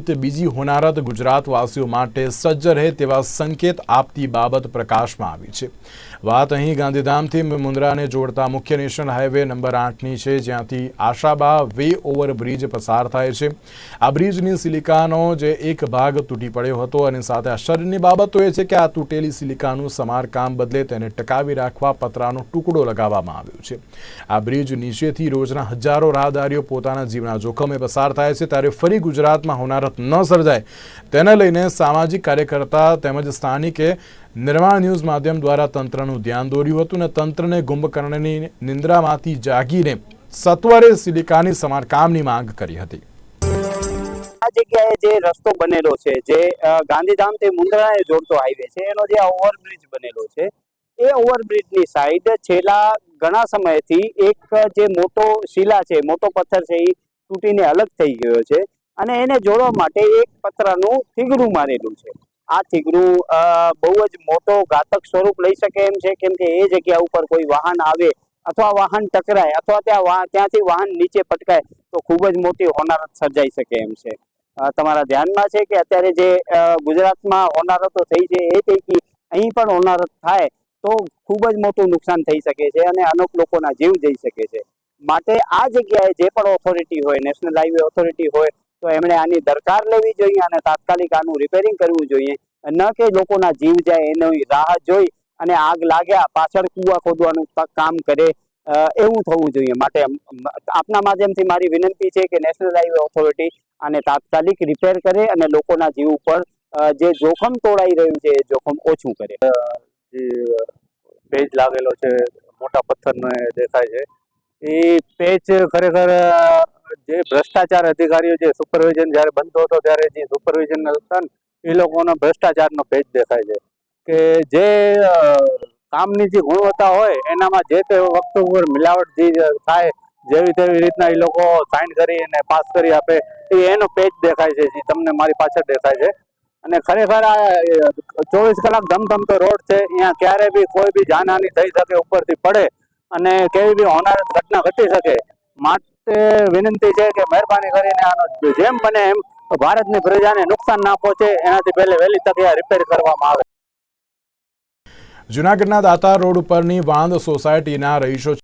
બીજી હોનારત ગુજરાતવાસીઓ માટે સજ્જ રહે તેવા સંકેત આપતી બાબત પ્રકાશમાં આવી છે. વાત અહીં ગાંધીધામથી મુન્દ્રાને જોડતા મુખ્ય નેશનલ હાઈવે નંબર આઠની છે, જ્યાંથી આશાબા વે ઓવર બ્રિજ પસાર થાય છે. આ બ્રિજની સિલિકાનો જે એક ભાગ તૂટી પડ્યો હતો અને સાથે આશ્ચર્યની બાબત તો એ છે કે આ તૂટેલી સિલિકાનું સમારકામ બદલે તેને ટકાવી રાખવા પતરાનો ટુકડો લગાવવામાં આવ્યો છે. આ બ્રિજ નીચેથી રોજના હજારો રાહદારીઓ પોતાના જીવના જોખમે પસાર થાય છે. ત્યારે ફરી ગુજરાતમાં હોનારત ન સર્જાય. તેને લઈને સામાજિક કાર્યકર્તા તેમજ સ્થાનિકે નિર્માણ ન્યૂઝ માધ્યમ દ્વારા તંત્રનું ધ્યાન દોર્યું હતું અને તંત્રને કુંભકર્ણની નિંદ્રામાંથી જાગીને સત્વરે સિલિકાની સમારકામની માંગ કરી હતી. આ જગ્યાએ જે રસ્તો બનેલો છે, જે ગાંધીધામ તે મુંદ્રાને જોડતો હાઈવે છે, એનો જે ઓવરબ્રિજ બનેલો છે, એ ઓવરબ્રિજની સાઈડ છેલ્લા ઘણા સમયથી એક જે મોટો શિલા છે, મોટો પથ્થર છે, એ તૂટીને અલગ થઈ ગયો છે. અને એને જોડવા માટે એક પતરાનું થીગડું મારેલું છે. આ થીગડું બહુ જ મોટો ઘાતક સ્વરૂપ લઈ શકે એમ છે, કેમ કે એ જગ્યા ઉપર કોઈ વાહન આવે અથવા વાહન ટકરાય અથવા ત્યાં ત્યાંથી વાહન નીચે પટકાય, તો ખૂબ જ મોટી હોનારત સર્જાઈ શકે એમ છે. તમારા ધ્યાનમાં છે કે અત્યારે જે ગુજરાતમાં હોનારતો થઈ છે, એ પૈકી અહીં પણ હોનારત થાય, તો ખૂબ જ મોટું નુકસાન થઈ શકે છે અને અનેક લોકોના જીવ જઈ શકે છે. માટે આ જગ્યાએ જે પણ ઓથોરિટી હોય નેશનલ હાઈવે ઓથોરિટી હોય તો એમણે આની દરકાર લેવી જોઈએ અને તાત્કાલિક આનું રિપેરિંગ કરવું જોઈએ. ન કે લોકોના જીવ જાય, એની રાહ જોઈ અને આગ લાગ્યા પાછળ કૂવા ખોદવાનું કામ કરે એવું થવું જોઈએ માટે આપના માધ્યમથી મારી વિનંતી છે કે નેશનલ હાઈવે ઓથોરિટી આને તાત્કાલિક રિપેર કરે અને લોકોના જીવ ઉપર જે જોખમ તોડાઈ રહ્યું છે, એ જોખમ ઓછું કરે. પેજ લાગેલો છે, મોટા પથ્થરનો દેખાય છે. એ પેજ ખરેખર જે ભ્રષ્ટાચાર અધિકારીઓ જે સુપરવિઝન જ્યારે બનતો હતો ત્યારે જે સુપરવિઝન હતા એ લોકોનો ભ્રષ્ટાચારનો પેજ દેખાય છે. કે જે કામની જે ગુણવત્તા હોય, એનામાં જે તે વખત ઉપર મિલાવટ જે થાય, જેવી તેવી રીતના એ લોકો સાઇન કરી અને પાસ કરી આપે, એ એનો પેજ દેખાય છે, જે તમને મારી પાછળ દેખાય છે. અને ખરેખર આ ચોવીસ કલાક ધમધમતો રોડ છે, અહીંયા ક્યારે બી કોઈ બી જાનહાની થઈ શકે, ઉપરથી પડે અને કેવી બી હોનારત ઘટના ઘટી શકે માટે વિનંતી છે કે મહેરબાની કરીને આનો જેમ બને એમ ભારતની પ્રજાને નુકસાન ના પહોંચે, એનાથી પહેલે વહેલી તકે આ રિપેર કરવામાં આવે. જૂનાગઢના દાતા રોડ ઉપરની વાંદ સોસાયટીના રહીશો